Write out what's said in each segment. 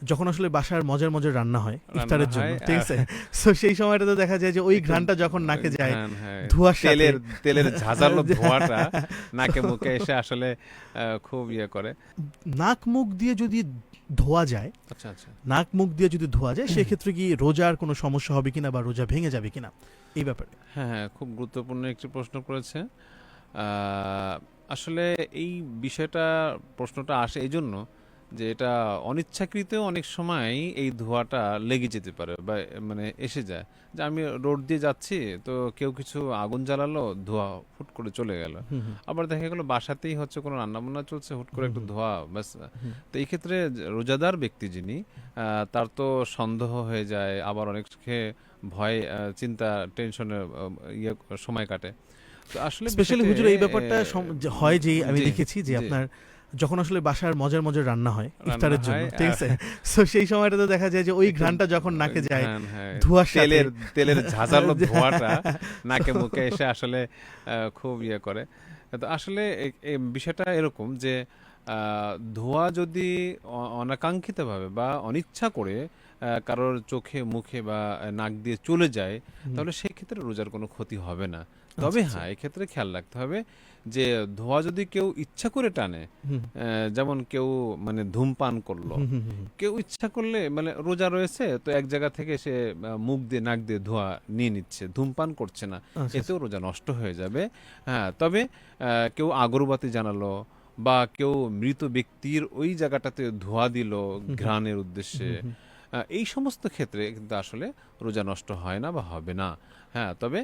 যখন আসলে বাসার মজার মজার রান্না হয় ইফতারের জন্য ঠিক আছে? তো সেই সময়টাতে দেখা যায় যে ওই ঘ্রাণটা যখন নাকে যায় হ্যাঁ। তেলের তেলের ঝাঁঝালো ধোঁয়াটা নাকে মুখে এসে আসলে খুব ইয়ে করে। নাক মুখ দিয়ে যদি ধোয়া যায় আচ্ছা আচ্ছা। নাক মুখ দিয়ে যদি ধোয়া যায় সেক্ষেত্রে কি রোজার কোনো সমস্যা হবে কিনা বা রোজা ভেঙে যাবে কিনা? এই ব্যাপারে। হ্যাঁ হ্যাঁ খুব গুরুত্বপূর্ণ একটি প্রশ্ন করেছে। আহ, আসলে এই বিষয়টা প্রশ্নটা আসে এই জন্য যে এটা অনিচ্ছাকৃত অনেক সময় এই ধোঁয়াটা লেগে যেতে পারে বা মানে এসে যায়। যে আমি রোড দিয়ে যাচ্ছি তো কেউ কিছু আগুন জ্বালালো ধোঁয়া ফুট করে চলে গেল। আবার দেখা গেল বাসাতেই হচ্ছে কোনো রান্নাবান্না চলছে হুট করে একটু ধোঁয়া ব্যাস। তো এই ক্ষেত্রে রোজাদার ব্যক্তি যিনি আহ, তার তো সন্দেহ হয়ে যায় আবার অনেককে ভয় চিন্তা টেনশনে ইয়ে সময় কাটে। তো আসলে স্পেশালি হুজুর এই ব্যাপারটা হয় যে আমি দেখেছি যে আপনার যখন আসলে বাসার মজার মজার রান্না হয় ইফতারের জন্য ঠিক আছে? তো সেই সময়টাতে দেখা যায় যে ওই ঘ্রাণটা যখন নাকে যায় হ্যাঁ। ধোঁয়ার সাথে। তেলের তেলের ঝাঁঝালো ধোঁয়াটা নাকে মুখে এসে আসলে খুব ইয়ে করে। তো আসলে এই বিষয়টা এরকম যে ধোঁয়া যদি অনাকাঙ্ক্ষিতভাবে বা অনিচ্ছা করে কারোর চোখে মুখে বা নাক দিয়ে চলে যায় তাহলে সেই ক্ষেত্রে রোজার কোনো ক্ষতি হবে না। তবে আচ্ছা, হ্যাঁ এক্ষেত্রে খেয়াল রাখতে হবে যে ধোঁয়া যদি কেউ ইচ্ছা করে টানে যেমন কেউ মানে ধূমপান করল কেউ ইচ্ছা করলে মানে রোজা রয়েছে তো এক জায়গা থেকে সে মুখ দিয়ে নাক দিয়ে ধোঁয়া নিয়ে নিচ্ছে ধূমপান করছে না আচ্ছা, এতেও রোজা নষ্ট হয়ে যাবে। হ্যাঁ তবে কেউ আগরবাতি জানালো বা কেউ মৃত ব্যক্তির ওই জায়গাটাতে ধোঁয়া দিল ঘ্রাণের উদ্দেশ্যে এই সমস্ত ক্ষেত্রে কিন্তু আসলে রোজা নষ্ট হয় না বা হবে না। হ্যাঁ তবে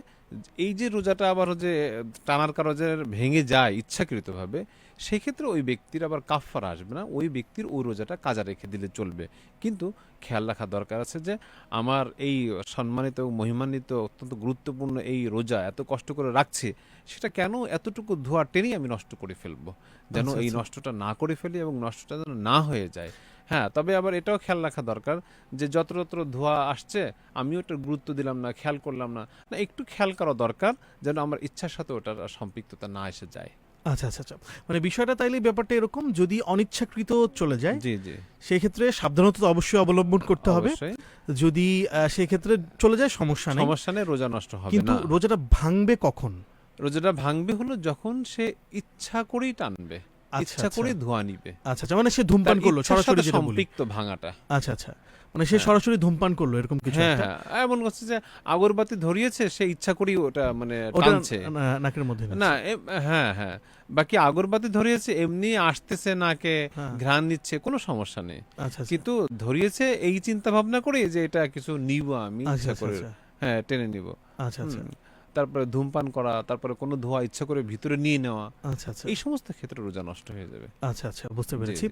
এই যে রোজাটা আবার যে টানার কারণে ভেঙে যায় ইচ্ছাকৃতভাবে সেক্ষেত্রে ওই ব্যক্তির আবার কাফার আসবে না ওই ব্যক্তির ওই রোজাটা কাজা রেখে দিলে চলবে। কিন্তু খেয়াল রাখা দরকার আছে যে আমার এই সম্মানিত এবং মহিমান্বিত অত্যন্ত গুরুত্বপূর্ণ এই রোজা এত কষ্ট করে রাখছি সেটা কেন এতটুকু ধোয়া টেনেই আমি নষ্ট করে ফেলব? যেন আচ্ছা, এই আচ্ছা। নষ্টটা না করে ফেলি এবং নষ্টটা যেন না হয়ে যায়। হ্যাঁ তবে আবার এটাও খেয়াল রাখা দরকার যে যত্রতত্র ধোঁয়া আসছে আমিও ওটার গুরুত্ব দিলাম না খেয়াল করলাম না। না একটু খেয়াল করা দরকার যেন আমার ইচ্ছার সাথে ওটার সম্পৃক্ততা না এসে যায়। আচ্ছা আচ্ছা আচ্ছা। মানে বিষয়টা তাইলে ব্যাপারটা এরকম যদি অনিচ্ছাকৃত চলে যায় জি জি। সেই ক্ষেত্রে সাবধানতা তো অবশ্যই অবলম্বন করতে হবে। যদি সেই ক্ষেত্রে চলে যায় সমস্যা নেই। সমস্যা নেই রোজা নষ্ট হবে কিন্তু না রোজাটা ভাঙবে কখন? রোজাটা ভাঙবে হলো যখন সে ইচ্ছা করেই টানবে। আচ্ছা, ইচ্ছা আচ্ছা। ধোঁয়া নিবে। আচ্ছা আচ্ছা মানে সে ধূমপান তার করল ইচ্ছার সরাসরি সাথে যেটা বলি। সম্পৃক্ত ভাঙাটা। আচ্ছা আচ্ছা। মানে সে হ্যাঁ। সরাসরি ধূমপান করল এরকম কিছু হ্যাঁ একটা। হ্যাঁ। এমন হচ্ছে যে আগরবাতি ধরিয়েছে সে ইচ্ছা করেই ওটা মানে ওটা টানছে। না- নাকের মধ্যে না এম- হ্যাঁ হ্যাঁ। বাকি আগরবাতি ধরিয়েছে এমনি আসতেছে নাকে হ্যাঁ। ঘ্রাণ নিচ্ছে কোনো সমস্যা নেই। আচ্ছা আচ্ছা। কিন্তু ধরিয়েছে এই চিন্তা ভাবনা করে যে এটা কিছু নিব আমি আচ্ছা ইচ্ছা আচ্ছা করে আচ্ছা। হ্যাঁ টেনে নিব। আচ্ছা আচ্ছা। হুম। তারপরে ধূমপান করা তারপরে কোনো ধোয়া ইচ্ছা করে ভিতরে নিয়ে নেওয়া আচ্ছা আচ্ছা। এই সমস্ত ক্ষেত্রে রোজা নষ্ট হয়ে যাবে। আচ্ছা আচ্ছা বুঝতে পেরেছি।